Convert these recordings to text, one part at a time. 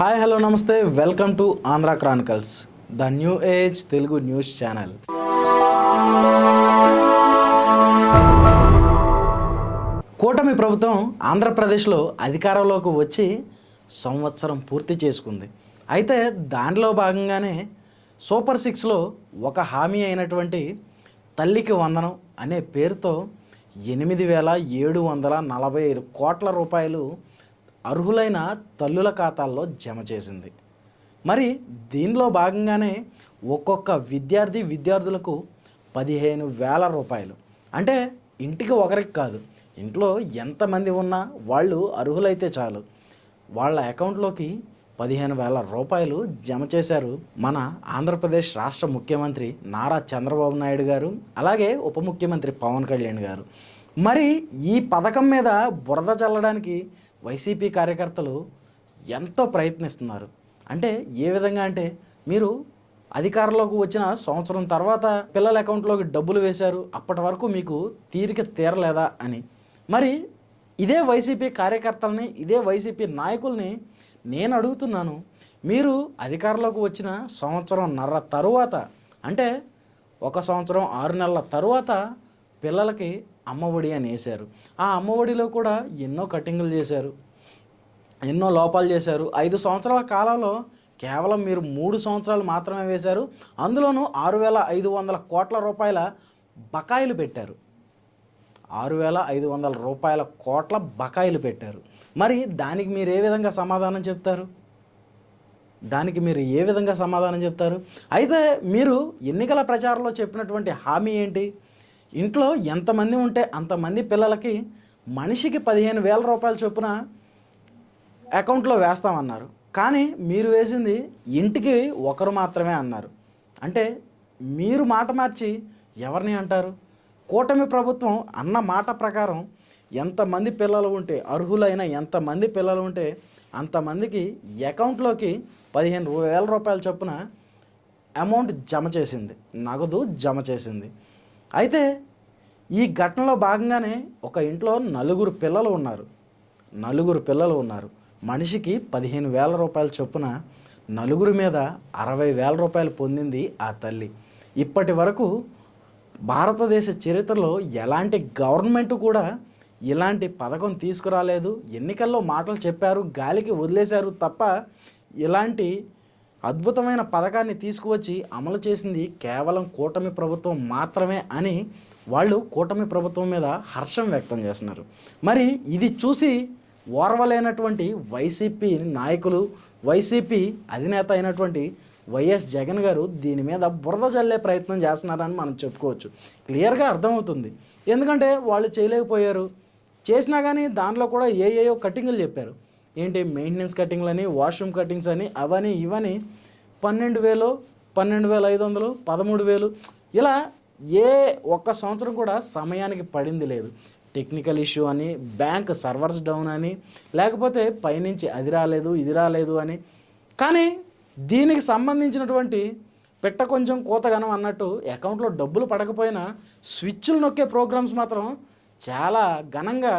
Hi hello నమస్తే. Welcome to Andhra Chronicles the new age Telugu news channel కూటమి ప్రభుత్వం ఆంధ్రప్రదేశ్లో అధికారంలోకి వచ్చి సంవత్సరం పూర్తి చేసుకుంది. అయితే దానిలో భాగంగానే సూపర్ సిక్స్లో ఒక హామీ అయినటువంటి తల్లికి వందనం అనే పేరుతో ఎనిమిది వేల ఏడు వందల నలభై ఐదు కోట్ల రూపాయలు అర్హులైన తల్లుల ఖాతాల్లో జమ చేసింది. మరి దీనిలో భాగంగానే ఒక్కొక్క విద్యార్థి విద్యార్థులకు పదిహేను వేల రూపాయలు. అంటే ఇంటికి ఒకరికి కాదు ఇంట్లో ఎంతమంది ఉన్నా వాళ్ళు అర్హులైతే చాలు. వాళ్ళ అకౌంట్లోకి పదిహేను వేల రూపాయలు జమ చేశారు మన ఆంధ్రప్రదేశ్ రాష్ట్ర ముఖ్యమంత్రి నారా చంద్రబాబు నాయుడు గారు అలాగే ఉప ముఖ్యమంత్రి పవన్ కళ్యాణ్ గారు. మరి ఈ పథకం మీద బురద చల్లడానికి వైసీపీ కార్యకర్తలు ఎంతో ప్రయత్నిస్తున్నారు. అంటే ఏ విధంగా అంటే మీరు అధికారంలోకి వచ్చిన సంవత్సరం తర్వాత పిల్లల అకౌంట్లోకి డబ్బులు వేశారు అప్పటి వరకు మీకు తీరిక తీరలేదా అని. మరి ఇదే వైసీపీ కార్యకర్తలని ఇదే వైసీపీ నాయకుల్ని నేను అడుగుతున్నాను మీరు అధికారంలోకి వచ్చిన సంవత్సరం నర్ర తరువాత అంటే ఒక సంవత్సరం ఆరు నెలల తరువాత పిల్లలకి అమ్మఒడి అని వేశారు. ఆ అమ్మఒడిలో కూడా ఎన్నో కటింగ్లు చేశారు. ఎన్నో లోపాలు చేశారు. ఐదు సంవత్సరాల కాలంలో కేవలం మీరు మూడు సంవత్సరాలు మాత్రమే వేశారు. అందులోనూ ఆరు వేల ఐదు వందల కోట్ల రూపాయల బకాయిలు పెట్టారు. ఆరు వేల ఐదు వందల రూపాయల కోట్ల బకాయిలు పెట్టారు. మరి దానికి మీరు ఏ విధంగా సమాధానం చెప్తారు? దానికి మీరు ఏ విధంగా సమాధానం చెప్తారు? అయితే మీరు ఎన్నికల ప్రచారంలో చెప్పినటువంటి హామీ ఏంటి? ఇంట్లో ఎంతమంది ఉంటే అంతమంది పిల్లలకి మనిషికి పదిహేను వేల రూపాయల చొప్పున అకౌంట్లో వేస్తామన్నారు. కానీ మీరు వేసింది ఇంటికి ఒకరు మాత్రమే అన్నారు. అంటే మీరు మాట మార్చి ఎవరిని అంటారు? కూటమి ప్రభుత్వం అన్న మాట ప్రకారం ఎంతమంది పిల్లలు ఉంటే అర్హులైన ఎంతమంది పిల్లలు ఉంటే అంతమందికి అకౌంట్లోకి పదిహేను వేల రూపాయల చొప్పున అమౌంట్ జమ చేసింది. నగదు జమ చేసింది. అయితే ఈ ఘటనలో భాగంగానే ఒక ఇంట్లో నలుగురు పిల్లలు ఉన్నారు. నలుగురు పిల్లలు ఉన్నారు. మనిషికి పదిహేను వేల రూపాయల చొప్పున నలుగురి మీద అరవై వేల రూపాయలు పొందింది ఆ తల్లి. ఇప్పటి వరకు భారతదేశ చరిత్రలో ఎలాంటి గవర్నమెంట్ కూడా ఇలాంటి పథకం తీసుకురాలేదు. ఎన్నికల్లో మాటలు చెప్పారు గాలికి వదిలేశారు తప్ప ఇలాంటి అద్భుతమైన పథకాన్ని తీసుకువచ్చి అమలు చేసింది కేవలం కూటమి ప్రభుత్వం మాత్రమే అని వాళ్ళు కూటమి ప్రభుత్వం మీద హర్షం వ్యక్తం చేస్తున్నారు. మరి ఇది చూసి ఓర్వలేనటువంటి వైసీపీ నాయకులు వైసీపీ అధినేత అయినటువంటి వైఎస్ జగన్ గారు దీని మీద బురద జల్లే ప్రయత్నం చేస్తున్నారని మనం చెప్పుకోవచ్చు. క్లియర్గా అర్థమవుతుంది. ఎందుకంటే వాళ్ళు చేయలేకపోయారు. చేసినా కానీ దాంట్లో కూడా ఏ ఏయో కటింగ్లు చెప్పారు. ఏంటి మెయింటెనెన్స్ కటింగ్లని వాష్రూమ్ కటింగ్స్ అని అవని ఇవని పన్నెండు వేలు పన్నెండు వేల ఐదు వందలు పదమూడు వేలు ఇలా ఏ ఒక్క సంవత్సరం కూడా సమయానికి పడింది లేదు. టెక్నికల్ ఇష్యూ అని బ్యాంక్ సర్వర్స్ డౌన్ అని లేకపోతే పైనుంచి అది రాలేదు ఇది రాలేదు అని. కానీ దీనికి సంబంధించినటువంటి పెట్ట కొంచెం కోతగనం అన్నట్టు అకౌంట్లో డబ్బులు పడకపోయినా స్విచ్లు నొక్కే ప్రోగ్రామ్స్ మాత్రం చాలా ఘనంగా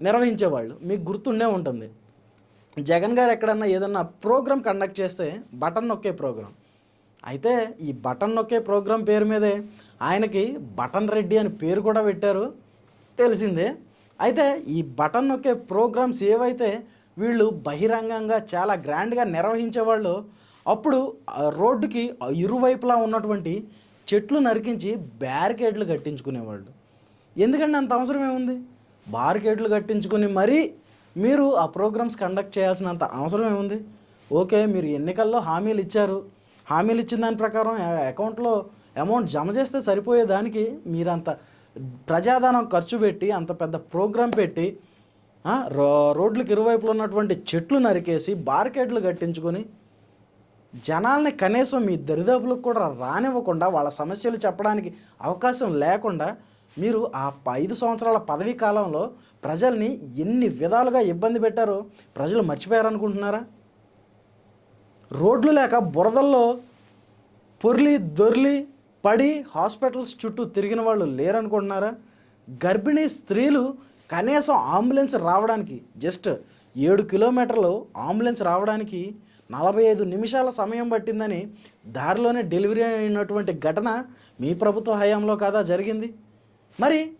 నిర్వహించేవాళ్ళు. మీకు గుర్తుండే ఉంటుంది. జగన్ గారు ఎక్కడన్నా ఏదన్నా ప్రోగ్రామ్ కండక్ట్ చేస్తే బటన్ నొక్కే ప్రోగ్రాం అయితే ఈ బటన్ నొక్కే ప్రోగ్రాం పేరు మీదే ఆయనకి బటన్ రెడ్డి అని పేరు కూడా పెట్టారు. తెలిసిందే. అయితే ఈ బటన్ నొక్కే ప్రోగ్రామ్స్ ఏవైతే వీళ్ళు బహిరంగంగా చాలా గ్రాండ్గా నిర్వహించేవాళ్ళు అప్పుడు రోడ్డుకి ఇరువైపులా ఉన్నటువంటి చెట్లు నరికించి బ్యారికేడ్లు కట్టించుకునేవాళ్ళు. ఎందుకంటే అంత అవసరం ఏముంది? బారికేడ్లు కట్టించుకుని మరీ మీరు ఆ ప్రోగ్రామ్స్ కండక్ట్ చేయాల్సినంత అవసరం ఏముంది? ఓకే మీరు ఎన్నికల్లో హామీలు ఇచ్చారు. హామీలు ఇచ్చిన దాని ప్రకారం అకౌంట్లో అమౌంట్ జమ చేస్తే సరిపోయే దానికి మీరంత ప్రజాధనం ఖర్చు పెట్టి అంత పెద్ద ప్రోగ్రాం పెట్టి రో రోడ్లకు ఇరువైపులు ఉన్నటువంటి చెట్లు నరికేసి బార్కెట్లు కట్టించుకొని జనాల్ని కనీసం మీ దరిదాపులకు కూడా రానివ్వకుండా వాళ్ళ సమస్యలు చెప్పడానికి అవకాశం లేకుండా మీరు ఆ ఐదు సంవత్సరాల పదవీ కాలంలో ప్రజల్ని ఎన్ని విధాలుగా ఇబ్బంది పెట్టారో ప్రజలు మర్చిపోయారనుకుంటున్నారా? రోడ్లు లేక బురదల్లో పొర్లి దొర్లి పడి హాస్పిటల్స్ చుట్టూ తిరిగిన వాళ్ళు లేరనుకుంటున్నారా? గర్భిణీ స్త్రీలు కనీసం అంబులెన్స్ రావడానికి జస్ట్ ఏడు కిలోమీటర్లు అంబులెన్స్ రావడానికి నలభై ఐదు నిమిషాల సమయం పట్టిందని దారిలోనే డెలివరీ అయినటువంటి ఘటన మీ ప్రభుత్వ హయాంలో కాదా జరిగింది? మరి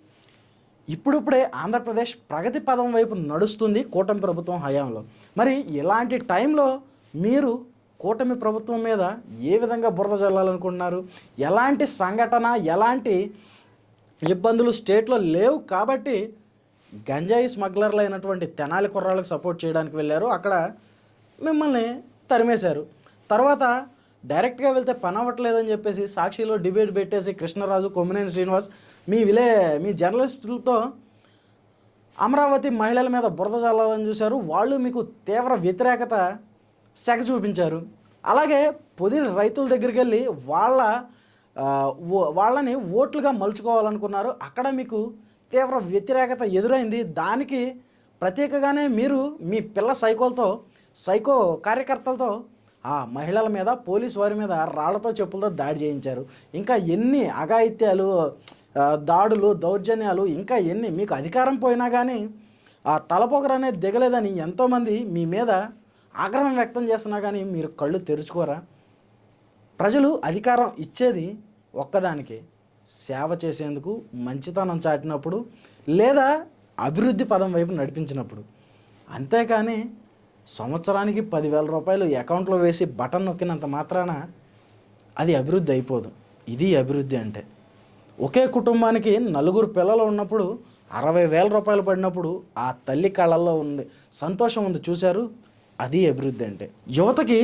ఇప్పుడిప్పుడే ఆంధ్రప్రదేశ్ ప్రగతి పదం వైపు నడుస్తుంది కూటమి ప్రభుత్వం హయాంలో. మరి ఇలాంటి టైంలో మీరు కూటమి ప్రభుత్వం మీద ఏ విధంగా బురద జల్లాలనుకుంటున్నారు? ఎలాంటి సంఘటన ఎలాంటి ఇబ్బందులు స్టేట్లో లేవు కాబట్టి గంజాయి స్మగ్లర్లు అయినటువంటి తెనాలి కుర్రాళ్ళకి సపోర్ట్ చేయడానికి వెళ్ళారు. అక్కడ మిమ్మల్ని తరిమేశారు. తర్వాత డైరెక్ట్గా వెళ్తే పని అవ్వట్లేదని చెప్పేసి సాక్షిలో డిబేట్ పెట్టేసి కృష్ణరాజు కొమ్మినేని శ్రీనివాస్ మీ విలే మీ జర్నలిస్టులతో అమరావతి మహిళల మీద బురద చల్లాలని చూశారు. వాళ్ళు మీకు తీవ్ర వ్యతిరేకత సెగ చూపించారు. అలాగే పొదిలి రైతుల దగ్గరికి వెళ్ళి వాళ్ళ వాళ్ళని ఓట్లుగా మలుచుకోవాలనుకున్నారు. అక్కడ మీకు తీవ్ర వ్యతిరేకత ఎదురైంది. దానికి ప్రత్యేకగానే మీరు మీ పిల్ల సైకోలతో సైకో కార్యకర్తలతో ఆ మహిళల మీద పోలీసు వారి మీద రాళ్ళతో చెప్పులతో దాడి చేయించారు. ఇంకా ఎన్ని అఘాయిత్యాలు దాడులు దౌర్జన్యాలు ఇంకా ఎన్ని మీకు అధికారం పోయినా కానీ ఆ తలపొగరు అనేది దిగలేదని ఎంతోమంది మీ మీద ఆగ్రహం వ్యక్తం చేస్తున్నా కానీ మీరు కళ్ళు తెరుచుకోరా? ప్రజలు అధికారం ఇచ్చేది ఒక్కదానికి. సేవ చేసేందుకు మంచితనం చాటినప్పుడు లేదా అభివృద్ధి పదం వైపు నడిపించినప్పుడు. అంతేకాని సంవత్సరానికి పదివేల రూపాయలు అకౌంట్లో వేసి బటన్ నొక్కినంత మాత్రాన అది అభివృద్ధి అయిపోదు. ఇది అభివృద్ధి అంటే. ఒకే కుటుంబానికి నలుగురు పిల్లలు ఉన్నప్పుడు అరవై వేల రూపాయలు పడినప్పుడు ఆ తల్లి కళ్ళల్లో ఉంది సంతోషం ఉంది. చూశారు? అది అభివృద్ధి అంటే. యువతకి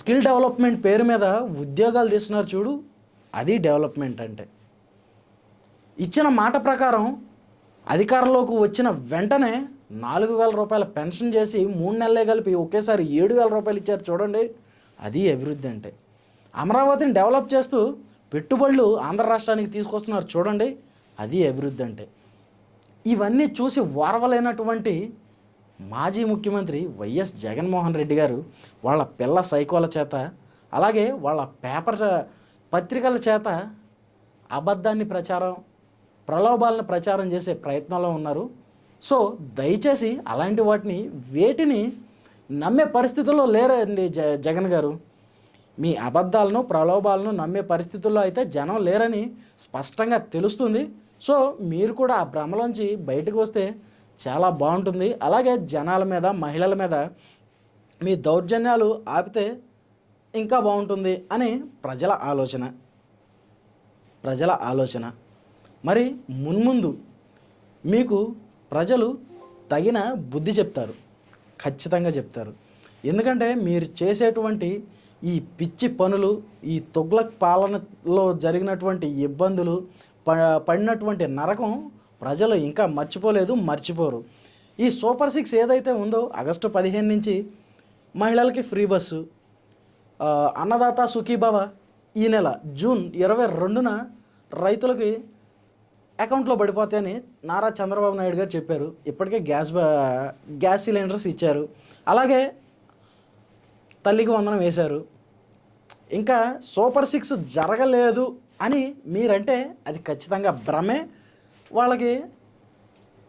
స్కిల్ డెవలప్మెంట్ పేరు మీద ఉద్యోగాలు తీస్తున్నారు చూడు అది డెవలప్మెంట్ అంటే. ఇచ్చిన మాట ప్రకారం అధికారంలోకి వచ్చిన వెంటనే నాలుగు వేల రూపాయల పెన్షన్ చేసి మూడు నెలలే కలిపి ఒకేసారి ఏడు వేల రూపాయలు ఇచ్చారు చూడండి అది అభివృద్ధి అంటే. అమరావతిని డెవలప్ చేస్తూ పెట్టుబడులు ఆంధ్ర రాష్ట్రానికి తీసుకొస్తున్నారు చూడండి అది అభివృద్ధి అంటే. ఇవన్నీ చూసి వారవలైనటువంటి మాజీ ముఖ్యమంత్రి వైఎస్ జగన్మోహన్ రెడ్డి గారు వాళ్ళ పిల్ల సైకోల చేత అలాగే వాళ్ళ పేపర్ పత్రికల చేత అబద్ధాన్ని ప్రచారం ప్రలోభాలను ప్రచారం చేసే ప్రయత్నంలో ఉన్నారు. సో దయచేసి అలాంటి వాటిని వేటిని నమ్మే పరిస్థితుల్లో లేరండి జ జగన్ గారు. మీ అబద్ధాలను ప్రలోభాలను నమ్మే పరిస్థితుల్లో అయితే జనం లేరని స్పష్టంగా తెలుస్తుంది. సో మీరు కూడా ఆ భ్రమలోంచి బయటకు వస్తే చాలా బాగుంటుంది. అలాగే జనాల మీద మహిళల మీద మీ దౌర్జన్యాలు ఆపితే ఇంకా బాగుంటుంది అని ప్రజల ఆలోచన. ప్రజల ఆలోచన. మరి మున్ముందు మీకు ప్రజలు తగిన బుద్ధి చెప్తారు. ఖచ్చితంగా చెప్తారు. ఎందుకంటే మీరు చేసేటువంటి ఈ పిచ్చి పనులు ఈ తొగ్లక్ పాలనలో జరిగినటువంటి ఇబ్బందులు ప పడినటువంటి నరకం ప్రజలు ఇంకా మర్చిపోలేదు మర్చిపోరు. ఈ సూపర్ సిక్స్ ఏదైతే ఉందో ఆగస్టు పదిహేను నుంచి మహిళలకి ఫ్రీ బస్సు అన్నదాత సుఖీభవ ఈ నెల జూన్ ఇరవై రెండున రైతులకి అకౌంట్లో పడిపోతాయని నారా చంద్రబాబు నాయుడు గారు చెప్పారు. ఇప్పటికే గ్యాస్ బ- గ్యాస్ సిలిండర్స్ ఇచ్చారు. అలాగే తల్లికి వందనం వేశారు. ఇంకా సూపర్ సిక్స్ జరగలేదు అని మీరంటే అది ఖచ్చితంగా భ్రమే. వాళ్ళకి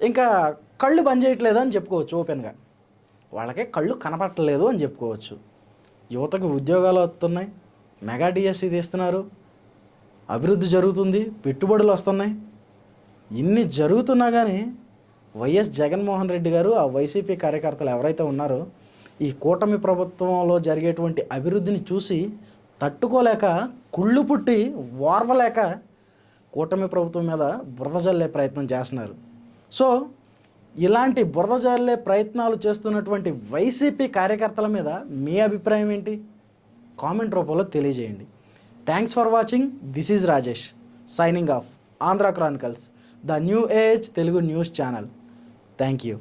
ఇంకా కళ్ళు పనిచేయట్లేదు అని చెప్పుకోవచ్చు ఓపెన్గా. వాళ్ళకి కళ్ళు కనపట్టలేదు అని చెప్పుకోవచ్చు. యువతకు ఉద్యోగాలు వస్తున్నాయి మెగా డిఎస్సి తీస్తున్నారు అభివృద్ధి జరుగుతుంది పెట్టుబడులు వస్తున్నాయి. ఇన్ని జరుగుతున్నా కానీ వైఎస్ జగన్మోహన్ రెడ్డి గారు ఆ వైసీపీ కార్యకర్తలు ఎవరైతే ఉన్నారో ఈ కూటమి ప్రభుత్వంలో జరిగేటువంటి అభివృద్ధిని చూసి తట్టుకోలేక కుళ్ళు పుట్టి ఓర్వలేక కూటమి ప్రభుత్వం మీద బురద జల్లే ప్రయత్నం చేస్తున్నారు. సో ఇలాంటి బురద జల్లే ప్రయత్నాలు చేస్తున్నటువంటి వైసీపీ కార్యకర్తల మీద మీ అభిప్రాయం ఏంటి? కామెంట్ రూపంలో తెలియజేయండి. Thanks for watching this is Rajesh signing off Andhra Chronicles the new age Telugu news channel thank you